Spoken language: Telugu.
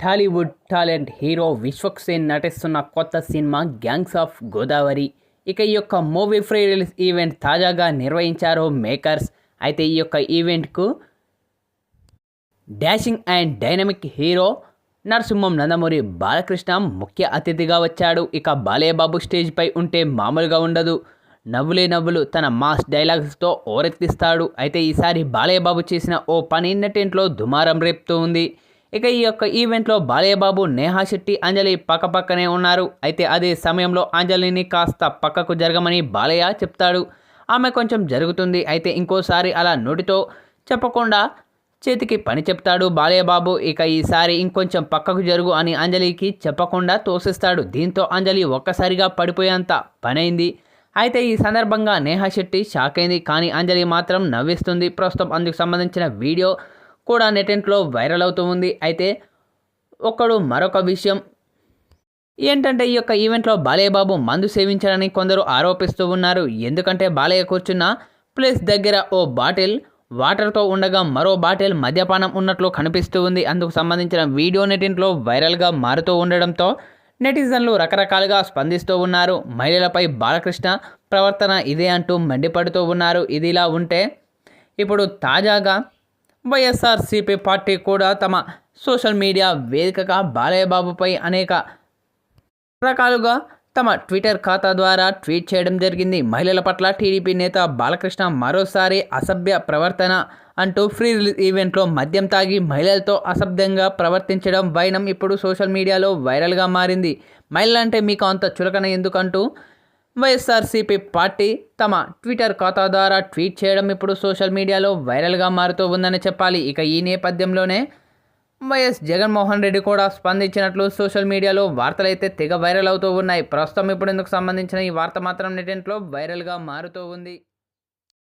Tollywood talent hero Vishwak Sen నటిస్తున్న కొత్త సినిమా గ్యాంగ్స్ ఆఫ్ గోదావరి. ఇక ఈ యొక్క మూవీ ఫ్రీ రిలీజ్ ఈవెంట్ తాజాగా నిర్వహించారు మేకర్స్. అయితే ఈ యొక్క ఈవెంట్కు dashing and dynamic hero Narasimham Nandamuri Balakrishna ముఖ్య అతిథిగా వచ్చాడు. ఇక బాలయ్యబాబు స్టేజ్పై ఉంటే మామూలుగా ఉండదు. నవ్వులే నవ్వులు తన మాస్ డైలాగ్స్తో ఓరెత్తిస్తాడు. అయితే ఈసారి బాలయ్యబాబు చేసిన ఓ పని నటింట్లో దుమారం రేపుతూ ఉంది. ఇక ఈ యొక్క ఈవెంట్లో బాలయ్యబాబు నేహా శెట్టి అంజలి పక్కపక్కనే ఉన్నారు. అయితే అదే సమయంలో అంజలిని కాస్త పక్కకు జరగమని బాలయ్య చెప్తాడు. ఆమె కొంచెం జరుగుతుంది. అయితే ఇంకోసారి అలా నోటితో చెప్పకుండా చేతికి పని చెప్తాడు బాలయ్యబాబు. ఇక ఈసారి ఇంకొంచెం పక్కకు జరుగు అని అంజలికి చెప్పకుండా తోసిస్తాడు. దీంతో అంజలి ఒక్కసారిగా పడిపోయేంత పనైంది. అయితే ఈ సందర్భంగా నేహా శెట్టి షాక్ అయింది. కానీ అంజలి మాత్రం నవ్విస్తుంది. ప్రస్తుతం అందుకు సంబంధించిన వీడియో కూడా నెటెంట్లో వైరల్ అవుతూ ఉంది. అయితే ఒకడు మరొక విషయం. ఏంటంటే ఈ యొక్క ఈవెంట్లో బాలయ్య బాబు మందు సేవించారని కొందరు ఆరోపిస్తూ ఉన్నారు. ఎందుకంటే బాలయ్య కూర్చున్న ప్లేస్ దగ్గర ఓ బాటిల్ వాటర్తో ఉండగా మరో బాటిల్ మద్యపానం ఉన్నట్లు కనిపిస్తూ ఉంది. అందుకు సంబంధించిన వీడియో నెటింట్లో వైరల్గా మారుతూ ఉండడంతో నెటిజన్లు రకరకాలుగా స్పందిస్తూ ఉన్నారు. మహిళలపై బాలకృష్ణ ప్రవర్తన ఇదే అంటూ మండిపడుతూ ఉన్నారు. ఇదిలా ఉంటే ఇప్పుడు తాజాగా వైఎస్ఆర్సీపీ పార్టీ కూడా తమ సోషల్ మీడియా వేదికగా బాలయ్యబాబుపై అనేక రకాలుగా తమ ట్విట్టర్ ఖాతా ద్వారా ట్వీట్ చేయడం జరిగింది. మహిళల పట్ల టీడీపీ నేత బాలకృష్ణ మరోసారి అసభ్య ప్రవర్తన అంటూ ఫ్రీ రిలీజ్ ఈవెంట్లో మద్యం తాగి మహిళలతో అసభ్యంగా ప్రవర్తించడం వైనం ఇప్పుడు సోషల్ మీడియాలో వైరల్గా మారింది. మహిళలంటే మీకు అంత చులకన ఎందుకంటూ వైఎస్ఆర్సీపీ పార్టీ తమ ట్విట్టర్ ఖాతా ద్వారా ట్వీట్ చేయడం ఇప్పుడు సోషల్ మీడియాలో వైరల్గా మారుతూ ఉందని చెప్పాలి. ఇక ఈ నేపథ్యంలోనే వైఎస్ జగన్మోహన్ రెడ్డి కూడా స్పందించినట్లు సోషల్ మీడియాలో వార్తలైతే తెగ వైరల్ అవుతూ ఉన్నాయి. ప్రస్తుతం ఇప్పుడు ఇందుకు సంబంధించిన ఈ వార్త మాత్రం నెటింట్లో వైరల్గా మారుతూ ఉంది.